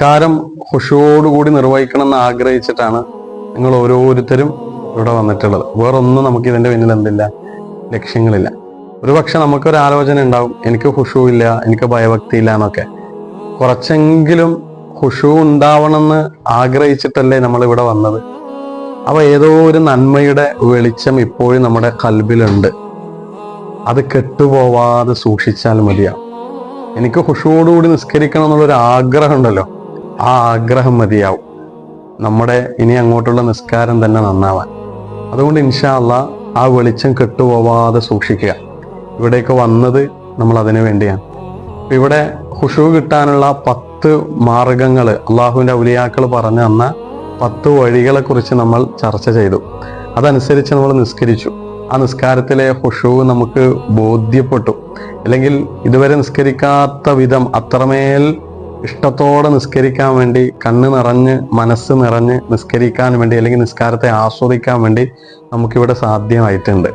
നിസ്കാരം ഹുഷോടുകൂടി നിർവഹിക്കണം എന്ന് ആഗ്രഹിച്ചിട്ടാണ് നിങ്ങൾ ഓരോരുത്തരും ഇവിടെ വന്നിട്ടുള്ളത്. വേറൊന്നും നമുക്ക് ഇതിന്റെ പിന്നിൽ എന്തില്ല ലക്ഷ്യങ്ങളില്ല. ഒരു പക്ഷെ നമുക്കൊരു ആലോചന ഉണ്ടാവും എനിക്ക് ഹുഷു ഇല്ല എനിക്ക് ഭയഭക്തി ഇല്ല എന്നൊക്കെ. കുറച്ചെങ്കിലും ഹുഷു ഉണ്ടാവണമെന്ന് ആഗ്രഹിച്ചിട്ടല്ലേ നമ്മൾ ഇവിടെ വന്നത്. അപ്പോൾ ഏതോ ഒരു നന്മയുടെ വെളിച്ചം ഇപ്പോഴും നമ്മുടെ കൽബിലുണ്ട്. അത് കെട്ടുപോവാതെ സൂക്ഷിച്ചാൽ മതിയാവും. എനിക്ക് ഹുഷുവോടുകൂടി നിസ്കരിക്കണം എന്നുള്ളൊരു ആഗ്രഹം ഉണ്ടല്ലോ ആ ആഗ്രഹം മതിയാവും. നമ്മുടെ ഇനി അങ്ങോട്ടുള്ള നിസ്കാരം തന്നെ നന്നാവാൻ. അതുകൊണ്ട് ഇൻഷാല്ല ആ വെളിച്ചം കെട്ടുപോവാതെ സൂക്ഷിക്കുക. ഇവിടേക്ക് വന്നത് നമ്മൾ അതിനു വേണ്ടിയാണ്. ഇവിടെ ഹുഷു കിട്ടാനുള്ള പത്ത് മാർഗങ്ങൾ അള്ളാഹുവിന്റെ ഔലിയാക്കൾ പറഞ്ഞു തന്ന പത്ത് വഴികളെ കുറിച്ച് നമ്മൾ ചർച്ച ചെയ്തു. അതനുസരിച്ച് നമ്മൾ നിസ്കരിച്ചു. ആ നിസ്കാരത്തിലെ ഹുഷു നമുക്ക് ബോധ്യപ്പെട്ടു. അല്ലെങ്കിൽ ഇതുവരെ നിസ്കരിക്കാത്ത വിധം അത്രമേൽ ഇഷ്ടത്തോടെ നിസ്കരിക്കാൻ വേണ്ടി കണ്ണ് നിറഞ്ഞ് മനസ്സ് നിറഞ്ഞ് നിസ്കരിക്കാൻ വേണ്ടി അല്ലെങ്കിൽ നിസ്കാരത്തെ ആസ്വദിക്കാൻ വേണ്ടി നമുക്കിവിടെ സാധ്യമായിട്ടുണ്ട്.